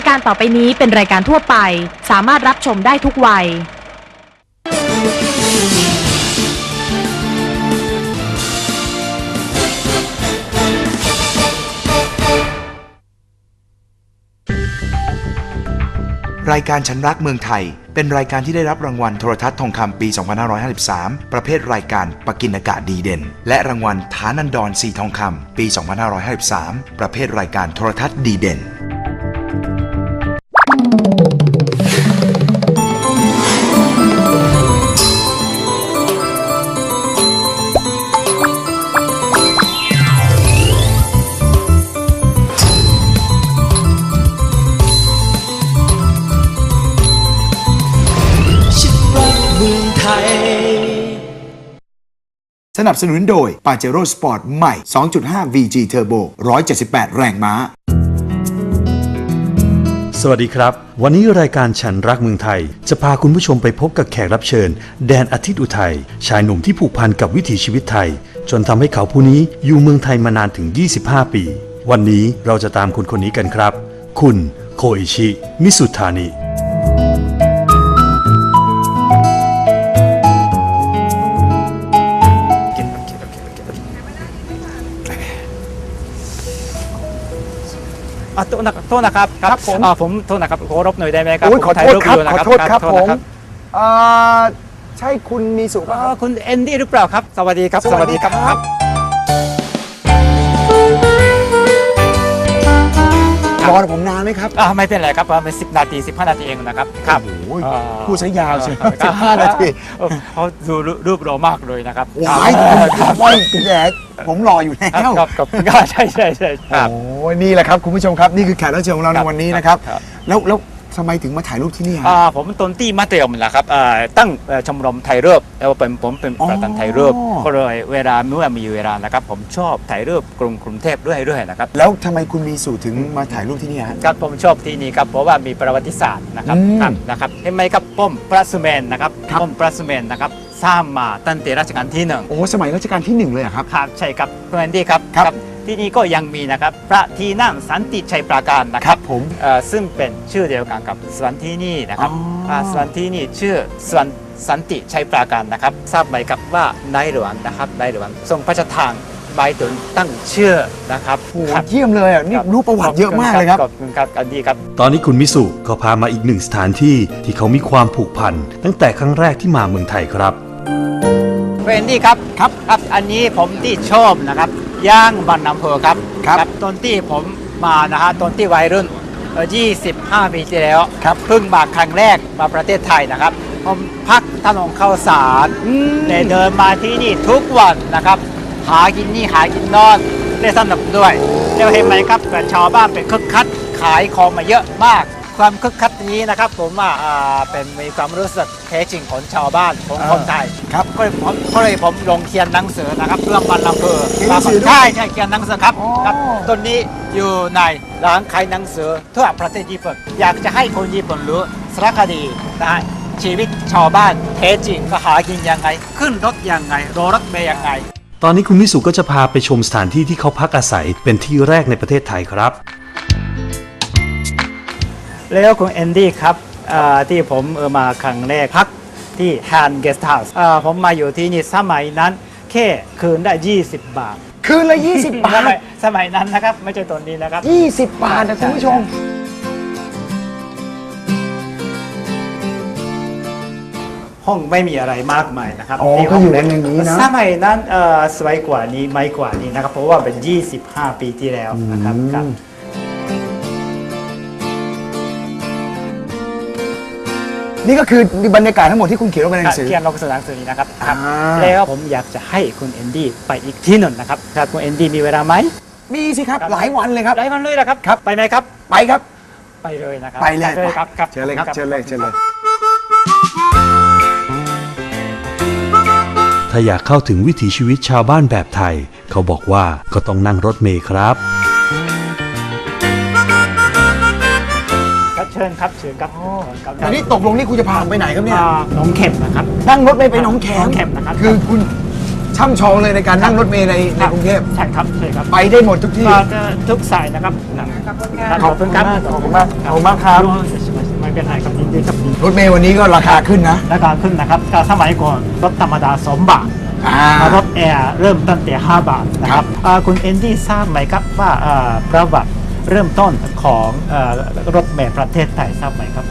ายการต่อไปนี้เป็นรายการทั่วไป สามารถรับชมได้ทุกวัย รายการฉันรักเมืองไทย เป็นรายการที่ได้รับรางวัลโทรทัศน์ทองคำปี 2553 ประเภทรายการปกินากาศดีเด่น และรางวัลฐานันดรสีทองคำปี 2553 ประเภทรายการโทรทัศน์ดีเด่น สนับสนุนโดย Pajero Sport ใหม่ 2.5 VG Turbo 178 แรงม้า สวัสดีครับ วันนี้รายการฉันรักเมืองไทย จะพาคุณผู้ชมไปพบกับแขกรับเชิญ แดนอาทิตย์อุทัยชายหนุ่มที่ผูกพันกับวิถีชีวิตไทย จนทำให้เขาผู้นี้อยู่เมืองไทยมานานถึง 25 ปี วันนี้เราจะตามคนคนนี้กันครับ คุณโคอิชิ มิสุทานิ โทษนะครับโทษนะครับครับผม อ่าผมโทษนะครับขอรบหน่อยได้ไหมครับโอ้ยผมขอถ่าโทษปครับยู่นะขอโทษครับผมนะอ่าใช่คุณมีสุป่ะอ่าคุณเอนดี้หรือเปล่าครับ สวัสดีครับ สวัสดีครับ รับรอผมนานไหมครับอ่าไม่เป็นไรครับประมาณสิบนาทีสิบห้านาทีเองนะครับครับโอ้ยอ่าพูดซะยาวใช่ครับสิบห้านาทีเออเขาดูรูปรอมากเลยนะครับว้ายครับไม่แต่ผมรออยู่แล้ครับวครับครับครับใช่ใช่ใช่ครับโอ้ยนี่แหละครับคุณผู้ชมครับนี่คือแขกรับเชิญของเราในวันนี้นะครับครับแล้วแล้วทำไมถึงมาถ่ายรูปที่นี่ฮะ อ่าผมต้นที่มัธยมนะครับอ่าตั้งเอ่อชมรมไทยรูปแล้วเป็นผมเป็นประธานไทยรูปอ๋อ ก็เลยเวลาเมื่อมีเวลานะครับ ผมชอบถ่ายรูปกรุงกรุงเทพด้วยด้วยนะครับแล้วทำไมคุณมีสูถึงมาถ่ายรูปที่นี่ฮะ ครับผมชอบที่นี่ครับเพราะว่ามีประวัติศาสตร์นะครับอืมครับนะครับเห็นไหมครับป้อมพระสุเมนนะครับครับ ป้อมพระสุเมนนะครับสร้างมาตั้งแต่รัชกาลที่หนึ่งโอ้สมัยรัชกาลที่หนึ่งเลยเหรอครับ ครับใช่ครับคุณแอนดี้ครับครับ ที่นี่ก็ยังมีนะครับพระที่นั่งสันติชัยปราการนะคครัรับบผมเอ่อซึ่งเป็นชื่อเดียวกันกับสวนที่นี่นะครับอ๋ออ่าสวนที่นี่ชื่อสวนสันติชัยปราการนะครับ ทราบไหมครับว่าในหลวงนะครับในหลวงทรงพระราชทานใบตุนตั้งชื่อนะครับโอ้โหครับ เยี่ยมเลยอะนี่รู้ประวัติเยอะมากเลยครับ ขอบคุณครับอันดีครับ ตอนนี้คุณมิสุก็พามาอีกหนึ่งสถานที่ที่เขามีความผูกพันตั้งแต่ครั้งแรกที่มาเมืองไทยครับ เวนดี้ครับครับ ครับ อันนี้ผมที่ชอบนะครับ ย่างบันน้ำเพอครับครับ ตอนที่ผมมานะฮะตอนที่วัยรุ่นเอ่อ25 ปีที่แล้วครับเพิ่งมาครั้งแรกมาประเทศไทยนะครับ ผมพักถนนข้าวสารอืมได้เดินมาที่นี่ทุกวันนะครับ หากินนี่หากินนอนได้สนุกด้วยแล้วเห็นไหมครับแต่ชาวบ้านเป็นคึกคักขายของมาเยอะมาก ความคึกคักนี้นะครับ ผมว่าอ่าเป็นมีความรู้สึกแท้จริงของชาวบ้านของคนไทยครับก็เลยผมก็เลยผมลงเขียนหนังสือนะครับเรื่องมันลำเพอเขียนหนังสือด้วยใช่ใช่เขียนหนังสือครับอ๋อ ครับต้นนี้อยู่ในร้านขายหนังสือทั่วประเทศญี่ปุ่นอยากจะให้คนญี่ปุ่นรู้สารคดีนะฮะชีวิตชาวบ้านแท้จริงก็หากินยังไง ขึ้นรถยังไงรอรถเมย์ยังไง ตอนนี้คุณมิสุก็จะพาไปชมสถานที่ที่เขาพักอาศัยเป็นที่แรกในประเทศไทยครับ แล้วคุณแอนดี้ครับอ่าที่ผมเออมาครั้งแรกพักที่แฮนเกสต์เฮาส์ผมมาอยู่ที่นี่สมัยนั้นแค่คืนได้ 20 บาท คืนละ 20 บาสทมัยสมัยนั้นนะครับ ไม่ใช่ตอนนี้นะครับ 20 บาทนะคุณผู้ชม ห้องไม่มีอะไรมากมายนะครับอ๋อที่ก็อยู่ห้ในนี้นะสมัยนั้นเอ่อสวยกว่านี้ไม่กว่านี้นะครับ เพราะว่าเป็น 25 ปีที่แล้วนะครับ นี่ก็คือบรรยากาศทั้งหมดที่คุณเขียนลงไปในหนังสือ เขียนลงสนามสือนี้นะครับครับ อ่า แล้วผมอยากจะให้คุณเอนดี้ไปอีกที่หนึ่งนะครับครับคุณเอนดี้มีเวลาไหมมีสิครับครับหลายวันเลยครับ ได้มันเลยนะครับครับ ไปไหมครับ ไปครับ ไปเลยนะครับไปเลยครับครับเชิญเลยครับเชิญเลยเชิญเลยถ้าอยากเข้าถึงวิถีชีวิตชาวบ้านแบบไทย เขาบอกว่าก็ต้องนั่งรถเมล์ครับ ครับเชิญครับเชิญครับครับอันนี้ตกลงนี่คุณจะพาผมไปไหนครับเนี่ยอ่าหน้องเข็มนะครับ นั่งรถไปไปหนองแขมหนองแขมนะครับ คือคุณชช่ำชองเลยในการนั่งรถเมล์ในในกรุงเทพใช่ครับใช่ครับไปได้หมดทุกที่ ก็ก็ทุกสายนะครับขอบคุณครับขอบคุณมากขอบคุณมากครับ ไม่เป็นไรครับยินดีครับยินดีรถเมล์วันนี้ก็ราคาขึ้นนะราคาขึ้นนะครับก็สมัยก่อนรถธรรมดา2บาท อ่ารถแอร์เริ่มตั้งแต่ 5 บาทนะคครัรับบอ่าคุณเอนดี้ทราบไหมครับว่าอ่าประวัติ เริ่มต้นของเอ่อรถเมล์ประเทศไทยทราบไหมครับ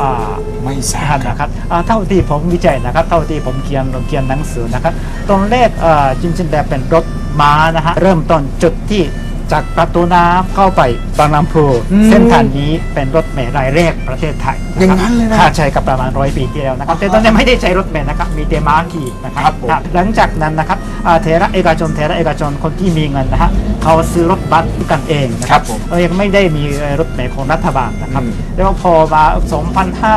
อ่า ไม่ทราบครับนะครับอ่าเท่าที่ผมวิจัยนะครับ เท่าที่ผมเขียนเขียนหนังสือนะครับ ตอนแรกเอ่อจริงๆแล้วเป็นรถม้านะฮะ เริ่มต้นจุดที่ จากประตูน้ำเข้าไปบางลำพูอืมเส้นทางนี้เป็นรถเมล์รายแรกประเทศไทยะครับอย่างนั้นเลยนะค่ะใช่กับประมาณร้อยปีที่แล้วนะครับ แต่ตอนนี้ไม่ได้ใช้รถเมล์นะครับมีแต่ม้าขี่นะคครัรับบผม ครับหลังจากนั้นนะครับอ่าเทระเอกชนเทระเอกชนคนที่มีเงินนะฮะเขาซื้อรถบัสกันเองนะคครัรับบผม เออยังไม่ได้มีรถเมล์ของรัฐบาลนะครับ อืม แล้วพอมา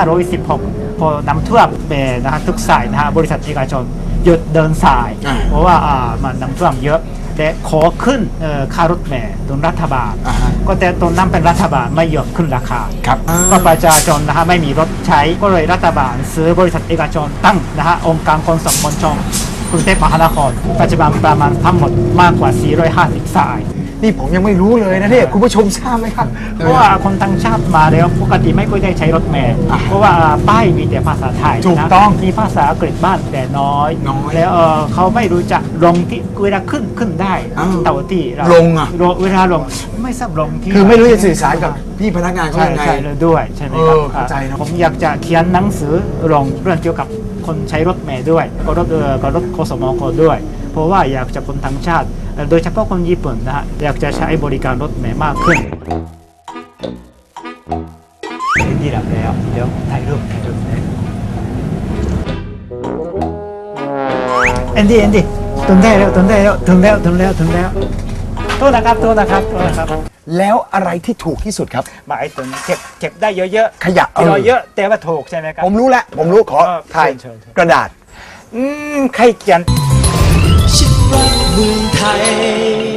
2516 พอนำท่วมเมล์นะฮะทุกสายนะฮะบริษัทเอกชน หยุดเดินสาย อ่าเพราะว่าอ่ามันน้ำท่วมเยอะและขอขึ้นเอ่อค่ารถเมล์ตรงรัฐบาล อ่าฮะ ก็แต่ตรงนั้นเป็นรัฐบาลไม่ยอมขึ้นราคา ครับก็ประชาชนนะฮะไม่มีรถใช้ก็เลยรัฐบาล ซื้อบริษัทเอกชนตั้งนะฮะองค์การขนส่งมวลชนกรุงเทพมหานครปัจจุบันประมาณทั้งหมดมากกว่า 450 สาย นี่ผมยังไม่รู้เลยนะเนี่ยคุณผู้ชมทราบไหมครับ เพราะว่าคนต่างชาติมาแล้วปกติไม่ค่อยได้ใช้รถเมล์อะเพราะว่าป้ายมีแต่ภาษาไทยถูกนะต้องมีภาษาอังกฤษบ้านแต่น้อยน้อยแล้วเอ่อเขาไม่รู้จักลงที่เวลาขึ้นขึ้นได้อ้าวเต่าที่เราลงอะเวลาลงไม่ทราบลงที่คือไม่รู้จะสื่อสารกับพี่พนักงานเขาใช่ยังไงใช่เลยด้วยใช่ไหมครับเออเข้าใจเนอะผมอยากจะเขียนหนังสือลงเรื่องเกี่ยวกับคนใช้รถเมล์ด้วยก็รถเออก็รถโคสมโคด้วย เพราะว่าอยากจะคนทั้งชาติเอ่อ โดยเฉพาะคนญี่ปุ่นนะฮะอยากจะใช้บริการรถเมล์มากขึ้นนี่แหละแล้ว เดี๋ยวถ่ายรูปถ่ายรูปนะเอ็นดี้เอ็นดี้ถึงได้แล้วถึงได้แล้วถึงแล้วถึงแล้วถึงแล้วโทษนะครับโทษนะครับโทษนะครับ แล้วอะไรที่ถูกที่สุดครับ หมายถึงเก็บเก็บได้เยอะๆขยะกิโลเออเยอะแต่ว่าถูกใช่ไหมครับผมรู้แล้วผมรู้ขอเออถ่ายเชิญเชิญกระดาษ อืมใครเขียนฉัน รักเมืองไทย